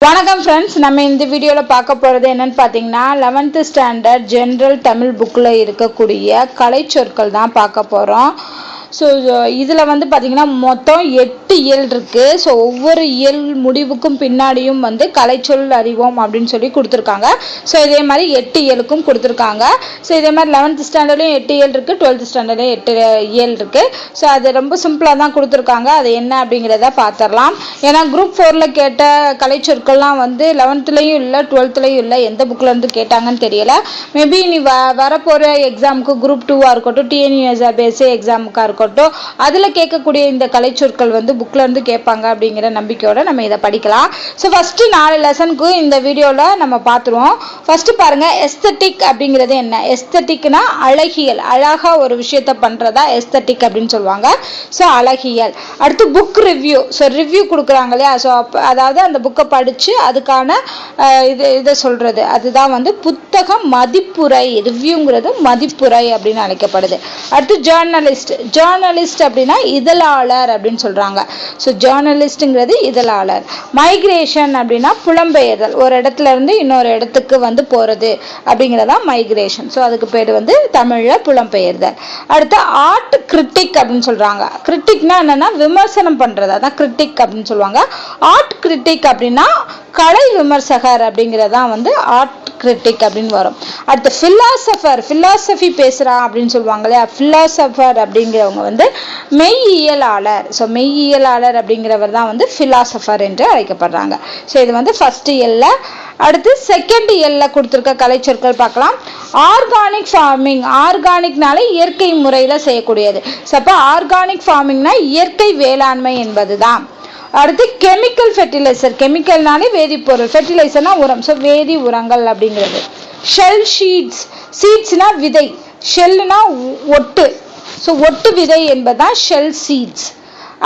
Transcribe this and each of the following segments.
வணக்கம் ஃப்ரெண்ட்ஸ் நம்ம இந்த வீடியோவில் பார்க்க போகிறது என்னன்னு பார்த்தீங்கன்னா லெவன்த்து ஸ்டாண்டர்ட் ஜென்ரல் தமிழ் புக்கில் இருக்கக்கூடிய கலைச்சொற்கள் தான் பார்க்க போகிறோம் ஸோ இதில் வந்து பார்த்திங்கன்னா மொத்தம் எட்டு இயல் இருக்குது ஸோ ஒவ்வொரு இயல் முடிவுக்கும் பின்னாடியும் வந்து கலைச்சொல் அறிவோம் அப்படின்னு சொல்லி கொடுத்துருக்காங்க. ஸோ இதே மாதிரி எட்டு இயலுக்கும் கொடுத்துருக்காங்க. ஸோ இதே மாதிரி லெவன்த்து ஸ்டாண்டர்ட்லையும் எட்டு இயல் இருக்குது டுவெல்த்து ஸ்டாண்டர்ட்லையும் எட்டு இயல் இருக்குது ஸோ அது ரொம்ப சிம்பிளாக தான் கொடுத்துருக்காங்க. அது என்ன அப்படிங்கிறத பார்த்துடலாம் ஏன்னா குரூப் ஃபோரில் கேட்ட கலைச்சொற்கள்லாம் வந்து லெவன்த்துலேயும் இல்லை டுவெல்த்துலேயும் இல்லை எந்த புக்கிலேருந்து கேட்டாங்கன்னு தெரியல. மேபி நீ வ வரப்போகிற எக்ஸாமுக்கு குரூப் டூவாக இருக்கட்டும் டிஎன்யூஎஸ்ஆர்பிஎஸ்சி எக்ஸாமுக்காக இருக்கட்டும் அதில் கேட்கக்கூடிய இந்த கலைச்சொற்கள் வந்து புக்கில் இருந்து கேட்பாங்க அப்படிங்கிற நம்பிக்கையோடு நம்ம இதை படிக்கலாம். ஸோ ஃபஸ்ட்டு நாலு லெசனுக்கு இந்த வீடியோவில் நம்ம பார்த்துருவோம். ஃபஸ்ட்டு பாருங்கள் எஸ்தட்டிக் அப்படிங்கிறது என்ன? எஸ்தட்டிக்னா அழகியல். அழகாக ஒரு விஷயத்த பண்ணுறதா எஸ்தட்டிக் அப்படின்னு சொல்லுவாங்க. ஸோ அழகியல். அடுத்து புக் ரிவ்யூ ஸோ ரிவ்யூ கொடுக்குறாங்க இல்லையா? ஸோ அதாவது அந்த புக்கை படித்து அதுக்கான இது இதை சொல்கிறது அதுதான் வந்து புத்தகம் மதிப்புரை. ரிவ்யூங்கிறது மதிப்புரை அப்படின்னு அழைக்கப்படுது. அடுத்து ஜேர்னலிஸ்ட் ஜேர்னலிஸ்ட் அப்படின்னா இதழாளர் அப்படின்னு சொல்கிறாங்க ஸோ ஜேர்னலிஸ்ட்டுங்கிறது இதழாளர். மைக்ரேஷன் அப்படின்னா புலம்பெயர்தல். ஒரு இடத்துல இருந்து இன்னொரு இடத்துக்கு வந்து போகிறது அப்படிங்கிறதா மைக்ரேஷன் ஸோ அதுக்கு பேர் வந்து தமிழில் புலம்பெயர்தல். அடுத்து ஆர்ட் கிரிட்டிக் அப்படின்னு சொல்கிறாங்க கிரிட்டிக்னா என்னென்னா விமர்சனம் பண்ணுறது அதான் கிரிட்டிக் அப்படின்னு சொல்லுவாங்க. ஆர்ட் கிரிட்டிக் அப்படின்னா கலை விமர்சகர் அப்படிங்கிறதான் வந்து ஆர்ட் கிரிட்டிக் அப்படின்னு வரும். அடுத்து ஃபில்லாசபர் ஃபில்லாசபி பேசுகிறான் அப்படின்னு சொல்லுவாங்க இல்லையா ஃபிலாசபர் அப்படிங்கிறவங்க வந்து மெய்யியலாளர். ஸோ மெய்யியலாளர் அப்படிங்கிறவர் தான் வந்து ஃபில்லாசபர் என்று அழைக்கப்படுறாங்க. ஸோ இது வந்து ஃபஸ்ட்டு இயல்ல அடுத்து செகண்ட் இயல்ல கொடுத்துருக்க கலைச்சொற்கள் பார்க்கலாம். ஆர்கானிக் ஃபார்மிங் ஆர்கானிக்னால இயற்கை முறையில் செய்யக்கூடியது. ஸோ அப்போ ஆர்கானிக் ஃபார்மிங்னா இயற்கை வேளாண்மை என்பது தான் அடுத்து கெமிக்கல் ஃபெர்டிலைசர் கெமிக்கல்னாலே வேதிப்பொருள். ஃபெர்டிலைசர்னா உரம். ஸோ வேதி உரங்கள் அப்படிங்கிறது. ஷெல் ஷீட்ஸ் சீட்ஸ்னா விதை. ஷெல்லுனா ஒட்டு. ஸோ ஒட்டு விதை என்பதுதான் ஷெல் சீட்ஸ்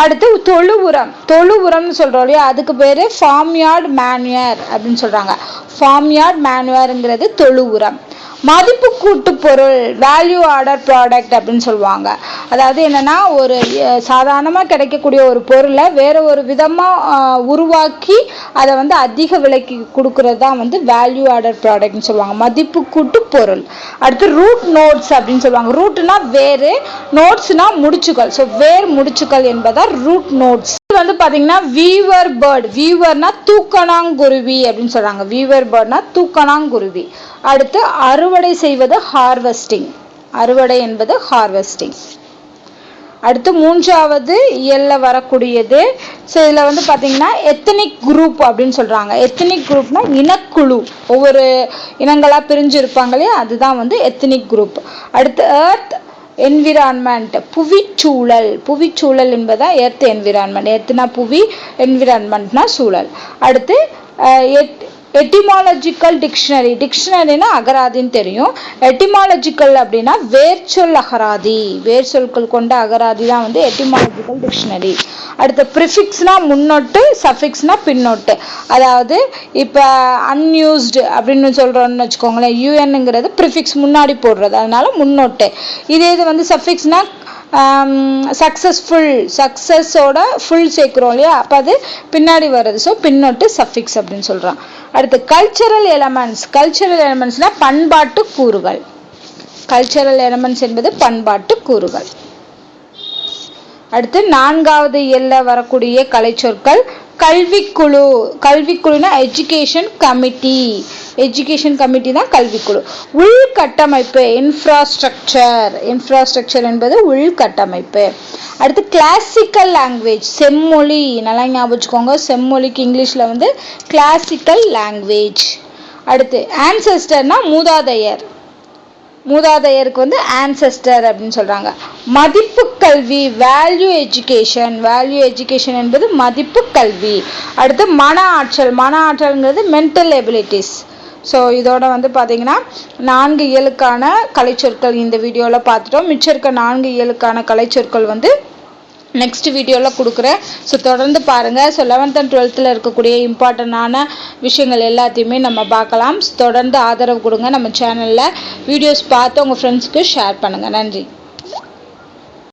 அடுத்து தொழு உரம். தொழு உரம்னு சொல்கிறோம் இல்லையா? அதுக்கு பேர் ஃபார்ம்யார்டு மேனுயர் அப்படின்னு சொல்கிறாங்க ஃபார்ம்யார்டு மேனுயருங்கிறது தொழு உரம். மதிப்பு கூட்டு பொருள் வேல்யூ ஆர்டர் ப்ராடக்ட் அப்படின்னு சொல்லுவாங்க. அதாவது என்னன்னா ஒரு சாதாரணமாக கிடைக்கக்கூடிய ஒரு பொருளை வேறு ஒரு விதமாக உருவாக்கி அதை வந்து அதிக விலைக்கு கொடுக்குறது தான் வந்து வேல்யூ ஆர்டர் ப்ராடக்ட்னு சொல்லுவாங்க. மதிப்பு கூட்டு பொருள் அடுத்து ரூட் நோட்ஸ் அப்படின்னு சொல்லுவாங்க. ரூட்னா வேறு நோட்ஸ்னால் முடிச்சுக்கள். ஸோ வேர் முடிச்சுக்கள் என்பதால் ரூட் நோட்ஸ் வந்து பாத்தீங்கன்னா வீவர் பேர்ட் வீவர்னா தூக்கணாங்குருவி அப்படின்னு சொல்றாங்க. வீவர் பேர்ட்னா தூக்கணாங்குருவி. அடுத்து அறுவடை செய்வது ஹார்வெஸ்டிங் அறுவடை என்பது ஹார்வெஸ்டிங் அடுத்து மூன்றாவது இயல்ல வரக்கூடியது ஸோ இதில் வந்து பார்த்தீங்கன்னா எத்தனிக் குரூப் அப்படின்னு சொல்கிறாங்க எத்தனிக் குரூப்னா இனக்குழு. ஒவ்வொரு இனங்களாக பிரிஞ்சு இருப்பாங்க இல்லையா? அதுதான் வந்து எத்தனிக் குரூப் அடுத்து ஏர்த் என்விரான்மெண்ட் புவிச்சூழல். புவிச்சூழல் என்பதா எர்த் என்விரான்மெண்ட் எர்த்னா புவி என்விரான்மெண்ட்னா சூழல். அடுத்து அஹ், எட் எட்டிமாலஜிக்கல் டிக்ஷனரி டிக்ஷனரினா அகராதின்னு தெரியும். எட்டிமாலஜிக்கல் அப்படின்னா வேர்ச்சொல் அகராதி. வேர்ச்சொற்கள் கொண்ட அகராதி தான் வந்து எட்டிமாலஜிக்கல் டிக்ஷனரி அடுத்து ப்ரிஃபிக்ஸ்னால் முன்னொட்டு சஃபிக்ஸ்னால் பின்னொட்டு. அதாவது இப்போ அன்யூஸ்டு அப்படின்னு சொல்கிறோன்னு வச்சுக்கோங்களேன் யூஎன்னுங்கிறது ப்ரிஃபிக்ஸ் முன்னாடி போடுறது அதனால முன்னொட்டு. இதே இது வந்து சஃபிக்ஸ்னால் சக்ஸஸ்ஃபுல் சக்ஸஸோட ஃபுல் சேர்க்குறோம் இல்லையா? அப்போ அது பின்னாடி வருது. ஸோ பின்னொட்டு சஃபிக்ஸ் அப்படின்னு சொல்கிறோம் அடுத்து கல்ச்சரல் எலமெண்ட்ஸ் கல்ச்சரல் எலமெண்ட்ஸ்னால் பண்பாட்டு கூறுகள். கல்ச்சரல் எலமெண்ட்ஸ் என்பது பண்பாட்டு கூறுகள். அடுத்து நான்காவது எல்ல வரக்கூடிய கலைச்சொற்கள் கல்விக்குழு கல்விக்குழுனா எஜுகேஷன் கமிட்டி எஜுகேஷன் கமிட்டி தான் கல்விக்குழு. உள்கட்டமைப்பு இன்ஃப்ராஸ்ட்ரக்சர் இன்ஃப்ராஸ்ட்ரக்சர் என்பது உள்கட்டமைப்பு. அடுத்து கிளாசிக்கல் லாங்குவேஜ் செம்மொழி. நல்லா ஞாபகம் வச்சுக்கோங்க. செம்மொழிக்கு இங்கிலீஷில் வந்து கிளாசிக்கல் லாங்குவேஜ் அடுத்து ஆன்சஸ்டர்னா மூதாதையர். மூதாதையருக்கு வந்து ஆன்செஸ்டர் அப்படின்னு சொல்கிறாங்க மதிப்பு கல்வி வேல்யூ எஜுகேஷன் வேல்யூ எஜுகேஷன் என்பது மதிப்பு கல்வி. அடுத்து மன ஆற்றல். மன ஆற்றல்ங்கிறது மென்டல் எபிலிட்டிஸ் ஸோ இதோட வந்து பார்த்தீங்கன்னா நான்கு இயலுக்கான கலைச்சொற்கள் இந்த வீடியோவில் பார்த்துட்டோம் மிச்சம் இருக்க நான்கு இயலுக்கான கலைச்சொற்கள் வந்து நெக்ஸ்ட் வீடியோவில் கொடுக்குறேன். ஸோ தொடர்ந்து பாருங்கள் ஸோ லெவன்த் அண்ட் டுவெல்த்தில் இருக்கக்கூடிய இம்பார்ட்டண்டான விஷயங்கள் எல்லாத்தையுமே நம்ம பார்க்கலாம். தொடர்ந்து ஆதரவு கொடுங்க நம்ம சேனலில் வீடியோஸ் பார்த்து உங்கள் ஃப்ரெண்ட்ஸ்க்கு ஷேர் பண்ணுங்கள் நன்றி.